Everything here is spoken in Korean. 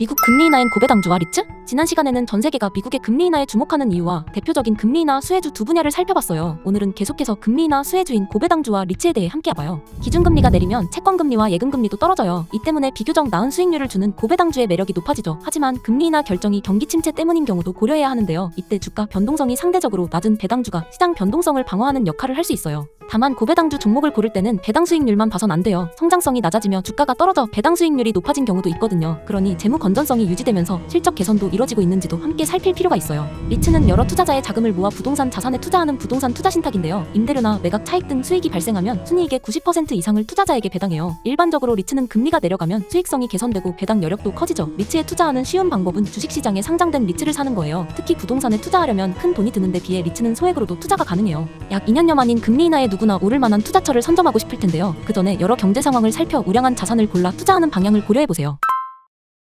미국 금리 인하엔 고배 당주와 리츠? 지난 시간에는 전 세계가 미국의 금리 인하에 주목하는 이유와 대표적인 금리 인하 수혜주 두 분야를 살펴봤어요. 오늘은 계속해서 금리 인하 수혜주인 고배 당주와 리츠에 대해 함께 봐요. 기준금리가 내리면 채권금리와 예금금리도 떨어져요. 이 때문에 비교적 나은 수익률을 주는 고배 당주의 매력이 높아지죠. 하지만 금리 인하 결정이 경기 침체 때문인 경우도 고려해야 하는데요. 이때 주가 변동성이 상대적으로 낮은 배당주가 시장 변동성을 방어하는 역할을 할 수 있어요. 다만 고배당주 종목을 고를 때는 배당 수익률만 봐선 안 돼요. 성장성이 낮아지며 주가가 떨어져 배당 수익률이 높아진 경우도 있거든요. 그러니 재무 건전성이 유지되면서 실적 개선도 이뤄지고 있는지도 함께 살필 필요가 있어요. 리츠는 여러 투자자의 자금을 모아 부동산 자산에 투자하는 부동산 투자 신탁인데요. 임대료나 매각 차익 등 수익이 발생하면 순이익의 90% 이상을 투자자에게 배당해요. 일반적으로 리츠는 금리가 내려가면 수익성이 개선되고 배당 여력도 커지죠. 리츠에 투자하는 쉬운 방법은 주식시장에 상장된 리츠를 사는 거예요. 특히 부동산에 투자하려면 큰 돈이 드는데 비해 리츠는 소액으로도 투자가 가능해요. 약 2년여 만인 금리 인하에 누구나 오를 만한 투자처를 선점하고 싶을 텐데요. 그 전에 여러 경제 상황을 살펴 우량한 자산을 골라 투자하는 방향을 고려해 보세요.